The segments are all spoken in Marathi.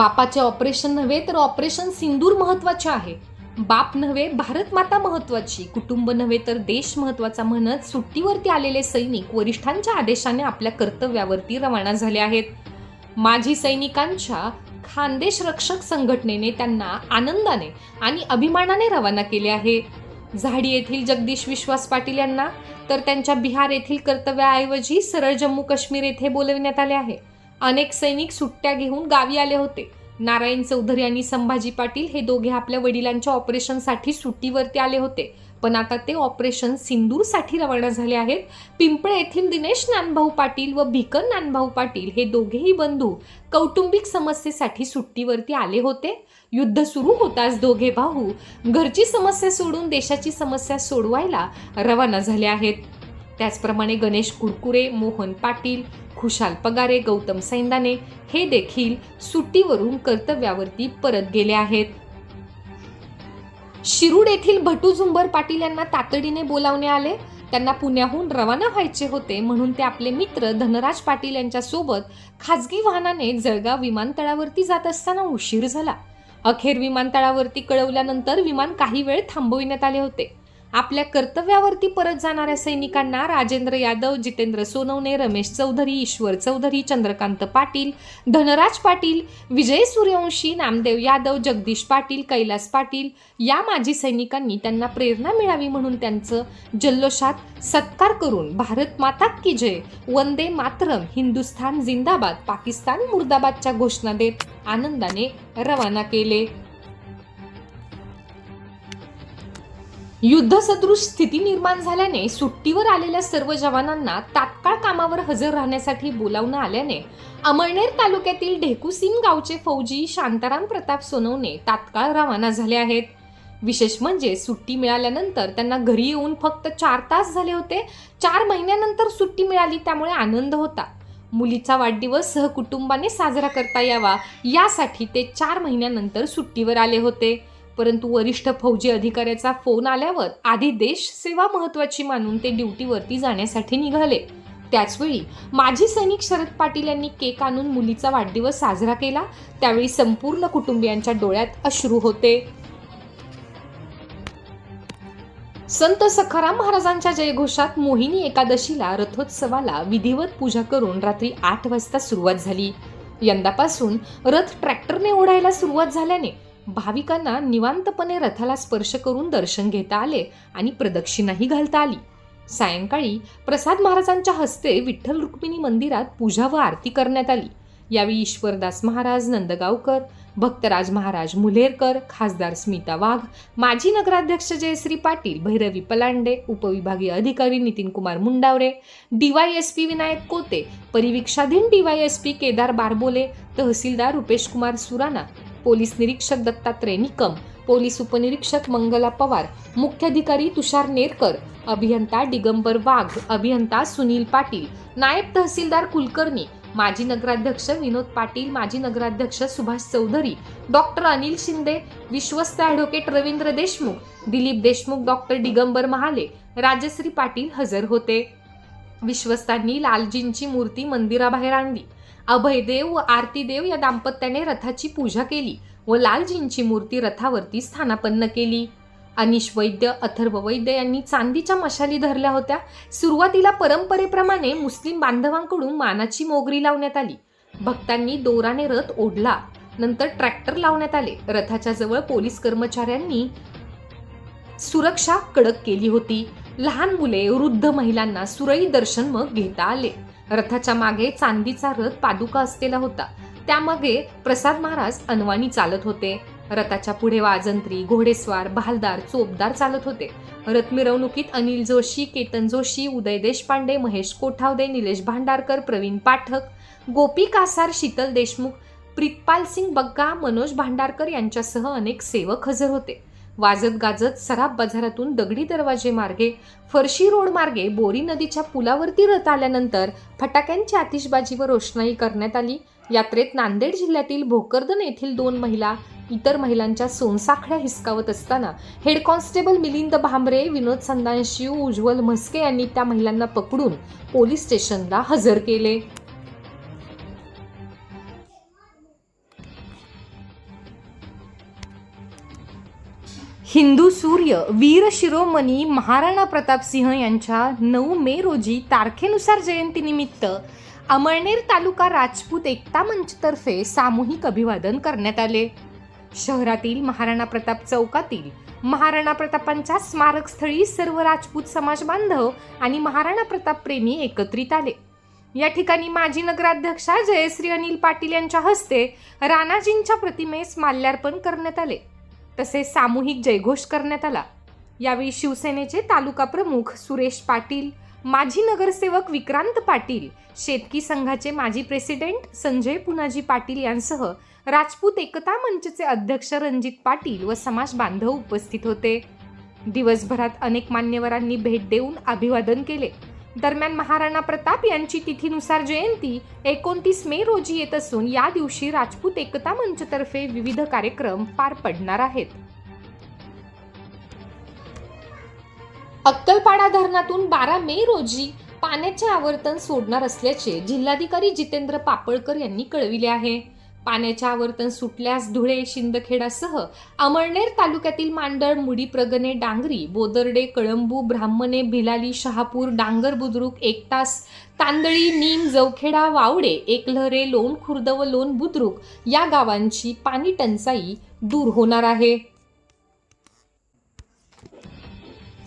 बापाचे ऑपरेशन नव्हे तर ऑपरेशन सिंदूर महत्त्वाचे आहे. बाप नव्हे भारत माता महत्वाची. कुटुंब नव्हे तर देश महत्त्वाचा म्हणत सुट्टीवरती आलेले सैनिक वरिष्ठांच्या आदेशाने आपल्या कर्तव्यावरती रवाना झाले आहेत. माजी सैनिकांच्या खानदेश रक्षक संघटनेने त्यांना आनंदाने आणि अभिमानाने रवाना केले आहे. झाडी येथील जगदीश विश्वास पाटील यांना तर त्यांच्या बिहार येथील कर्तव्याऐवजी सरळ जम्मू काश्मीर येथे बोलविण्यात आले आहे. अनेक सैनिक सुट्ट्या घेऊन गावी आले होते. नारायण चौधरी आणि संभाजी पाटील हे दोघे आपल्या वडिलांच्या ऑपरेशनसाठी सुट्टीवरती आले होते. पण आता ते ऑपरेशन सिंदूरसाठी रवाना झाले आहेत. पिंपळे येथील दिनेश नानभाऊ पाटील व भिकन नानभाऊ पाटील हे दोघेही बंधू कौटुंबिक समस्येसाठी सुट्टीवरती आले होते. युद्ध सुरू होताच दोघे भाऊ घरची समस्या सोडून देशाची समस्या सोडवायला रवाना झाले आहेत. त्याचप्रमाणे गणेश कुरकुरे मोहन पाटील खुशाल पगारे गौतम सैंदाने हे देखील सुट्टीवरून कर्तव्यावरती परत गेले आहेत. शिरूड येथील भटू झुंबर पाटील यांना तातडीने बोलावणे आले. त्यांना पुण्याहून रवाना व्हायचे होते म्हणून ते आपले मित्र धनराज पाटील यांच्यासोबत खाजगी वाहनाने जळगाव विमानतळावरती जात असताना उशीर झाला. अखेर विमानतळावरती कळवल्यानंतर विमान काही वेळ थांबविण्यात आले होते. आपल्या कर्तव्यावरती परत जाणाऱ्या सैनिकांना राजेंद्र यादव जितेंद्र सोनवणे रमेश चौधरी ईश्वर चौधरी चंद्रकांत पाटील धनराज पाटील विजय सूर्यवंशी नामदेव यादव जगदीश पाटील कैलास पाटील या माजी सैनिकांनी त्यांना प्रेरणा मिळावी म्हणून त्यांचं जल्लोषात सत्कार करून भारत माता की जय वंदे मातरम हिंदुस्थान जिंदाबाद पाकिस्तान मुर्दाबादच्या घोषणा देत आनंदाने रवाना केले. युद्धसदृश स्थिती निर्माण झाल्याने सुट्टीवर आलेल्या सर्व जवानांना तात्काळ कामावर हजर राहण्यासाठी बोलावणं आल्याने अमळनेर तालुक्यातील ढेकुसीन गावचे फौजी शांताराम प्रताप सोनवणे तात्काळ रवाना झाले आहेत. विशेष म्हणजे सुट्टी मिळाल्यानंतर त्यांना घरी येऊन फक्त चार तास झाले होते. चार महिन्यानंतर सुट्टी मिळाली त्यामुळे आनंद होता. मुलीचा वाढदिवस सहकुटुंबाने साजरा करता यावा यासाठी ते चार महिन्यानंतर सुट्टीवर आले होते. परंतु वरिष्ठ फौजी अधिकाऱ्याचा फोन आल्यावर आधी देश सेवा महत्वाची मानून ते ड्युटीवरती जाण्यासाठी निघाले. त्याचवेळी माजी सैनिक शरद पाटील यांनी केक आणून मुलीचा वाढदिवस साजरा केला. त्यावेळी संपूर्ण कुटुंबियांच्या डोळ्यात अश्रू होते. संत सखाराम महाराजांच्या जयघोषात मोहिनी एकादशीला रथोत्सवाला विधिवत पूजा करून रात्री आठ वाजता सुरुवात झाली. यंदापासून रथ ट्रॅक्टरने ओढायला सुरुवात झाल्याने भाविकांना निवांतपणे रथाला स्पर्श करून दर्शन घेता आले आणि प्रदक्षिणाही घालता आली. सायंकाळी प्रसाद महाराजांच्या हस्ते विठ्ठल रुक्मिणी मंदिरात पूजा व आरती करण्यात आली. यावेळी ईश्वरदास महाराज नंदगावकर भक्तराज महाराज मुलेरकर खासदार स्मिता वाघ माजी नगराध्यक्ष जयश्री पाटील भैरवी पलांडे उपविभागीय अधिकारी नितीन कुमार मुंडावरे डीवायएसपी विनायक कोते परिवीक्षाधीन डीवायएसपी केदार बारबोले तहसीलदार रुपेश कुमार सुराणा पोलीस निरीक्षक दत्तात्रय निकम पोलीस उपनिरीक्षक मंगला पवार मुख्याधिकारी तुषार नेरकर अभियंता दिगंबर वाघ अभियंता सुनील पाटील नायब तहसीलदार कुलकर्णी माजी नगराध्यक्ष विनोद पाटील माजी नगराध्यक्ष सुभाष चौधरी डॉक्टर अनिल शिंदे विश्वस्त ॲडव्होकेट रवींद्र देशमुख दिलीप देशमुख डॉक्टर दिगंबर महाले राजश्री पाटील हजर होते. विश्वस्तांनी लालजींची मूर्ती मंदिराबाहेर आणली. अभयदेव व आरतीदेव या दाम्पत्याने रथाची पूजा केली व लालजींची मूर्ती रथावरती स्थानापन्न केली. अनिश वैद्य अथर्व वैद्य यांनी चांदीच्या मशाली धरल्या होत्या. सुरुवातीला परंपरेप्रमाणे मुस्लिम बांधवांकडून मानाची मोगरी लावण्यात आली. भक्तांनी दोराने रथ ओढला. नंतर ट्रॅक्टर लावण्यात आले. रथाच्या जवळ पोलीस कर्मचाऱ्यांनी सुरक्षा कडक केली होती. लहान मुले वृद्ध महिलांना सुरई दर्शन मग घेता आले. रथाच्या मागे चांदीचा रथ पादुका असलेला होता. त्यामागे प्रसाद महाराज अनवाणी चालत होते. रथाच्या पुढे वाजंत्री घोडेस्वार भालदार चोपदार चालत होते. रथ मिरवणुकीत अनिल जोशी केतन जोशी उदय देशपांडे महेश कोठावदे निलेश भांडारकर प्रवीण पाठक गोपी कासार शीतल देशमुख प्रितपाल सिंग बग्गा मनोज भांडारकर यांच्यासह अनेक सेवक हजर होते. वाजत गाजत सराफ बाजारातून दगडी दरवाजे मार्गे फरशी रोड मार्गे बोरी नदीच्या पुलावरती रथ आल्यानंतर फटाक्यांची आतिषबाजी व रोषणाई करण्यात आली. यात्रेत नांदेड जिल्ह्यातील भोकरदन येथील दोन महिला इतर महिलांच्या सोनसाखळ्या हिसकावत असताना हेड कॉन्स्टेबल मिलिंद भांबरे विनोद संदांशी उज्ज्वल म्हस्के यांनी त्या महिलांना पकडून पोलीस स्टेशनला हजर केले. हिंदू सूर्य वीर शिरोमणी महाराणा प्रतापसिंह यांच्या नऊ मे रोजी तारखेनुसार जयंतीनिमित्त अमळनेर तालुका राजपूत एकता मंचतर्फे सामूहिक अभिवादन करण्यात आले. शहरातील महाराणा प्रताप चौकातील महाराणा प्रतापांच्या स्मारकस्थळी सर्व राजपूत समाज बांधव आणि महाराणा प्रताप प्रेमी एकत्रित आले. या ठिकाणी माजी नगराध्यक्षा जयश्री अनिल पाटील यांच्या हस्ते राणाजींच्या प्रतिमेस माल्यार्पण करण्यात आले. तसेच सामूहिक जयघोष करण्यात आला. यावेळी शिवसेनेचे तालुका प्रमुख सुरेश पाटील माजी नगरसेवक विक्रांत पाटील शेतकी संघाचे माजी प्रेसिडेंट संजय पुनाजी पाटील यांसह राजपूत एकता मंचचे अध्यक्ष रणजित पाटील व समाज बांधव उपस्थित होते. दिवसभरात अनेक मान्यवरांनी भेट देऊन अभिवादन केले. दरम्यान महाराणा प्रताप यांची तिथीनुसार जयंती एकोणतीस मे रोजी येत असून या दिवशी राजपूत एकता मंचतर्फे विविध कार्यक्रम पार पडणार आहेत. अक्कलपाडा धरणातून बारा मे रोजी पाण्याचे आवर्तन सोडणार असल्याचे जिल्हाधिकारी जितेंद्र पापळकर यांनी कळविले आहे. पाण्याचे आवर्तन सुटल्यास धुळे शिंदखेडासह अमळनेर तालुक्यातील मांडळ मुडी प्रगणे डांगरी बोदर्डे कळंबू ब्राह्मणे भिलाली शहापूर डांगर बुद्रुक एकटास तांदळी नीम जवखेडा वावडे एकलहरे लोण खुर्द व लोण बुद्रुक या गावांची पाणी टंचाई दूर होणार आहे.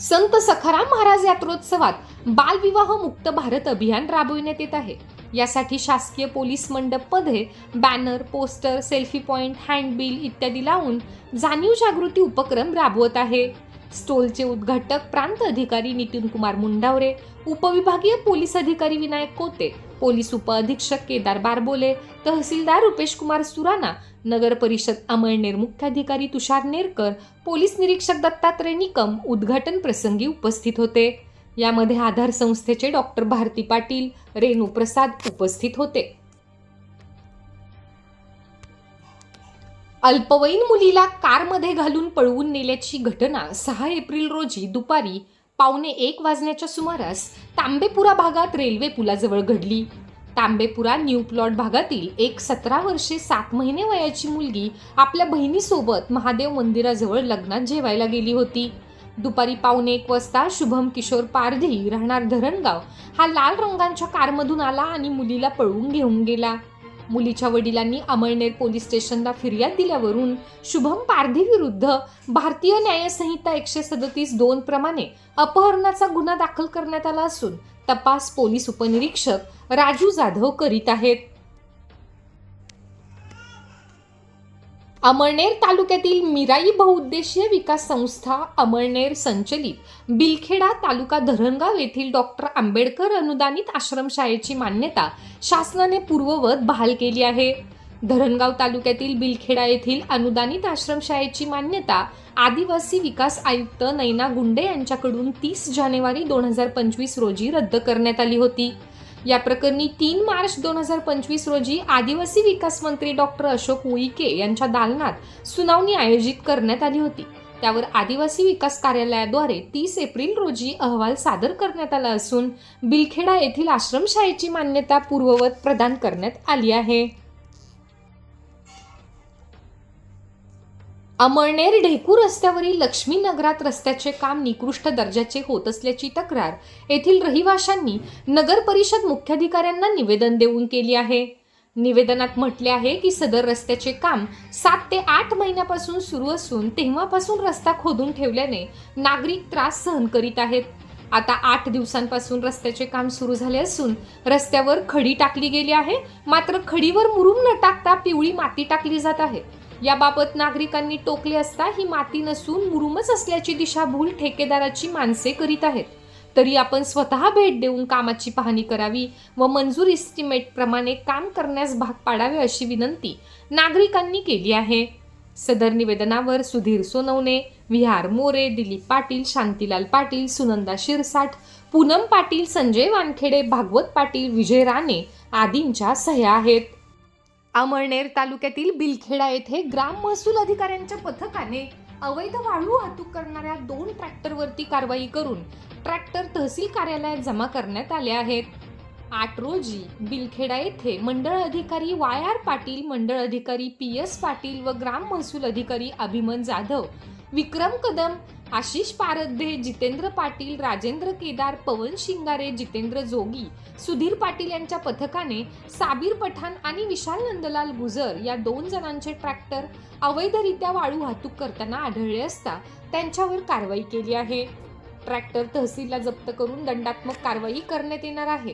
संत सखाराम महाराज यात्रोत्सवात बालविवाह मुक्त भारत अभियान राबविण्यात येत आहे. यासाठी शासकीय police मंडपमध्ये banner poster selfie point handbill इत्यादी लावून जाणीव जागृती उपक्रम राबवत आहे. स्टॉलचे उद्घाटक प्रांत अधिकारी नितीन कुमार मुंडावरे उपविभागीय पोलीस अधिकारी विनायक कोते पोलीस उपअधीक्षक केदार बारबोले तहसीलदार रुपेश कुमार सुराणा नगर परिषद अमळनेर मुख्याधिकारी तुषार नेरकर पोलीस निरीक्षक दत्तात्रय निकम उद्घाटन प्रसंगी उपस्थित होते. यामध्ये आधार संस्थेचे डॉक्टर भारती पाटील रेणू प्रसाद उपस्थित होते. अल्पवयीन मुलीला कारमध्ये घालून पळवून नेल्याची घटना सहा एप्रिल रोजी दुपारी पावणे एक वाजण्याच्या सुमारास तांबेपुरा भागात रेल्वे पुलाजवळ घडली. तांबेपुरा न्यू प्लॉट भागातील एक सतरा वर्षे सात महिने वयाची मुलगी आपल्या बहिणीसोबत महादेव मंदिराजवळ लग्नात जेवायला गेली होती. दुपारी पावणे एक वाजता शुभम किशोर पारधी राहणार धरणगाव. हा लाल रंगांच्या कारमधून आला आणि मुलीला पळवून घेऊन गेला. मुलीच्या वडिलांनी अमळनेर पोलीस स्टेशनला फिर्याद दिल्यावरून शुभम पारधी विरुद्ध भारतीय न्यायसंहिता एकशे सदतीस दोन प्रमाणे अपहरणाचा गुन्हा दाखल करण्यात आला असून तपास पोलीस उपनिरीक्षक राजू जाधव करीत आहेत. अमळनेर तालुक्यातील मिराई बहुउद्देशीय विकास संस्था अमळनेर संचलित. बिलखेडा तालुका धरणगाव येथील डॉक्टर आंबेडकर अनुदानित आश्रमशाळेची मान्यता शासनाने पूर्ववत बहाल केली आहे. धरणगाव तालुक्यातील बिलखेडा येथील अनुदानित आश्रमशाळेची मान्यता आदिवासी विकास आयुक्त नैना गुंडे यांच्याकडून तीस जानेवारी दोन हजार पंचवीस रोजी रद्द करण्यात आली होती. या प्रकरणी तीन मार्च दोन हजार पंचवीस रोजी आदिवासी विकास मंत्री डॉक्टर अशोक उईके यांच्या दालनात सुनावणी आयोजित करण्यात आली होती. त्यावर आदिवासी विकास कार्यालयाद्वारे तीस एप्रिल रोजी अहवाल सादर करण्यात आला असून बिलखेडा येथील आश्रमशाळेची मान्यता पूर्ववत प्रदान करण्यात आली आहे. अमळनेर ढेकू रस्त्यावरील लक्ष्मीनगरात रस्त्याचे काम निकृष्ट दर्जाचे होत असल्याची तक्रार येथील रहिवाशांनी नगर परिषद मुख्याधिकाऱ्यांना निवेदन देऊन केली आहे. निवेदनात म्हटले आहे की सदर रस्त्याचे काम सात ते आठ महिन्यापासून सुरू असून तेव्हापासून रस्ता खोदून ठेवल्याने नागरिक त्रास सहन करीत आहेत. आता आठ दिवसांपासून रस्त्याचे काम सुरू झाले असून रस्त्यावर खडी टाकली गेली आहे मात्र खडीवर मुरुम न टाकता पिवळी माती टाकली जात आहे. याबाबत नागरिकांनी टोकले असता ही माती नसून मुरुमच असल्याची दिशाभूल ठेकेदाराची माणसे करीत आहेत. तरी आपण स्वतः भेट देऊन कामाची पाहणी करावी व मंजूर इस्टिमेट प्रमाणे काम करण्यास भाग पाडावे अशी विनंती नागरिकांनी केली आहे. सदर निवेदनावर सुधीर सोनवणे विहार मोरे दिलीप पाटील शांतीलाल पाटील सुनंदा शिरसाट पूनम पाटील संजय वानखेडे भागवत पाटील विजय राणे आदींच्या सह्या आहेत. अमळनेर तालुक्यातील बिलखेडा येथे ग्राम महसूल अधिकाऱ्यांच्या पथकाने अवैध वाळू वाहतूक करणाऱ्या दोन ट्रॅक्टरवरती कारवाई करून ट्रॅक्टर तहसील कार्यालयात जमा करण्यात आले आहेत. आठ रोजी बिलखेडा येथे मंडळ अधिकारी वाय आर पाटील मंडळ अधिकारी पी एस पाटील व ग्राम महसूल अधिकारी अभिमन जाधव विक्रम कदम आशिष पारध्ये जितेंद्र पाटील राजेंद्र केदार पवन शिंगारे जितेंद्र जोगी सुधीर पाटील यांच्या पथकाने साबीर पठाण आणि विशाल नंदलाल गुजर या दोन जणांचे ट्रॅक्टर अवैधरित्या वाळू वाहतूक करताना आढळले असता त्यांच्यावर कारवाई केली आहे. ट्रॅक्टर तहसीलला जप्त करून दंडात्मक कारवाई करण्यात येणार आहे.